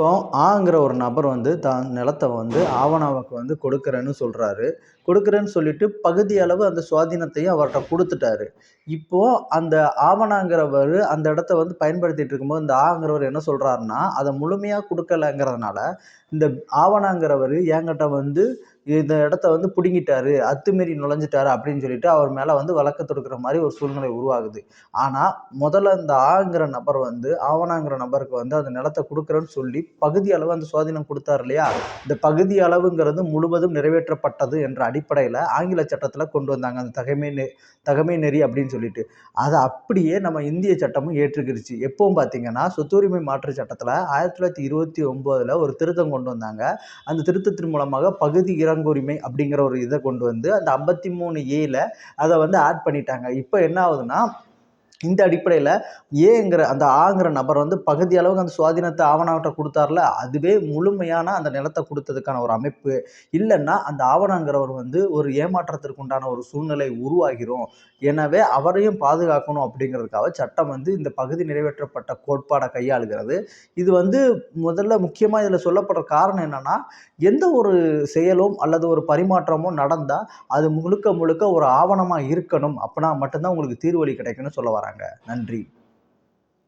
இப்போ ஆங்கிற ஒரு நபர் வந்து தான் நிலத்தை வந்து ஆவணாவுக்கு வந்து கொடுக்குறேன்னு சொல்கிறாரு கொடுக்குறேன்னு சொல்லிட்டு பகுதி அளவு அந்த சுவாதீனத்தையும் அவர்கிட்ட கொடுத்துட்டாரு. இப்போ அந்த ஆவணாங்கிறவர் அந்த இடத்த வந்து பயன்படுத்திட்டு இருக்கும்போது, இந்த ஆங்கிறவர் என்ன சொல்கிறாருன்னா அதை முழுமையாக கொடுக்கலைங்கிறதுனால இந்த ஆவணாங்கிறவர் என்கிட்ட வந்து இந்த இடத்த வந்து பிடுங்கிட்டாரு அத்துமீறி நுழைஞ்சிட்டாரு அப்படின்னு சொல்லிட்டு அவர் மேலே வந்து வழக்கு தொடுக்கிற மாதிரி ஒரு சூழ்நிலை உருவாகுது. ஆனால் முதல்ல இந்த ஆங்கிற நபர் வந்து ஆவணாங்கிற நபருக்கு வந்து அந்த நிலத்த கொடுக்குறேன்னு சொல்லி பகுதி அளவு அந்த சுவாதீனம் கொடுத்தார் இல்லையா? இந்த பகுதி அளவுங்கிறது முழுவதும் நிறைவேற்றப்பட்டது என்ற அடிப்படையில் ஆங்கில சட்டத்தில் கொண்டு வந்தாங்க. அந்த தகமை நெ தகமை நெறி அப்படின்னு சொல்லிட்டு. அதை அப்படியே நம்ம இந்திய சட்டமும் ஏற்றுக்கிருச்சு. எப்பவும் பார்த்தீங்கன்னா, சொத்துரிமை மாற்று சட்டத்தில் ஆயிரத்தி தொள்ளாயிரத்தி இருபத்தி ஒம்போதில் ஒரு திருத்தம் கொண்டு வந்தாங்க. அந்த திருத்தத்தின் மூலமாக பகுதி இறங்குரிமை அப்படிங்கிற ஒரு இதை கொண்டு வந்து அந்த 53 ஏல அதை வந்து ஆட் பண்ணிட்டாங்க. இப்போ என்ன ஆகுதுன்னா, இந்த அடிப்படையில் ஏங்கிற அந்த ஆங்கிற நபர் வந்து பகுதி அளவுக்கு அந்த சுவாதீனத்த ஆவணாவட்ட கொடுத்தார்ல அதுவே முழுமையான அந்த நிலத்தை கொடுத்ததுக்கான ஒரு அமைப்பு. இல்லைன்னா அந்த ஆவணங்கிறவர் வந்து ஒரு ஏமாற்றத்திற்கு உண்டான ஒரு சூழ்நிலை உருவாகிரும். எனவே அவரையும் பாதுகாக்கணும் அப்படிங்கிறதுக்காக சட்டம் வந்து இந்த பகுதி நிறைவேற்றப்பட்ட கோட்பாடை கையாளுகிறது. இது வந்து முதல்ல முக்கியமாக இதில் சொல்லப்படுற காரணம் என்னன்னா, எந்த ஒரு செயலும் அல்லது ஒரு பரிமாற்றமும் நடந்தால் அது முழுக்க முழுக்க ஒரு ஆவணமாக இருக்கணும். அப்படின்னா மட்டும்தான் உங்களுக்கு தீர்வழி கிடைக்கணும்னு கிடைக்கும்னு சொல்ல வராங்க. நன்றி.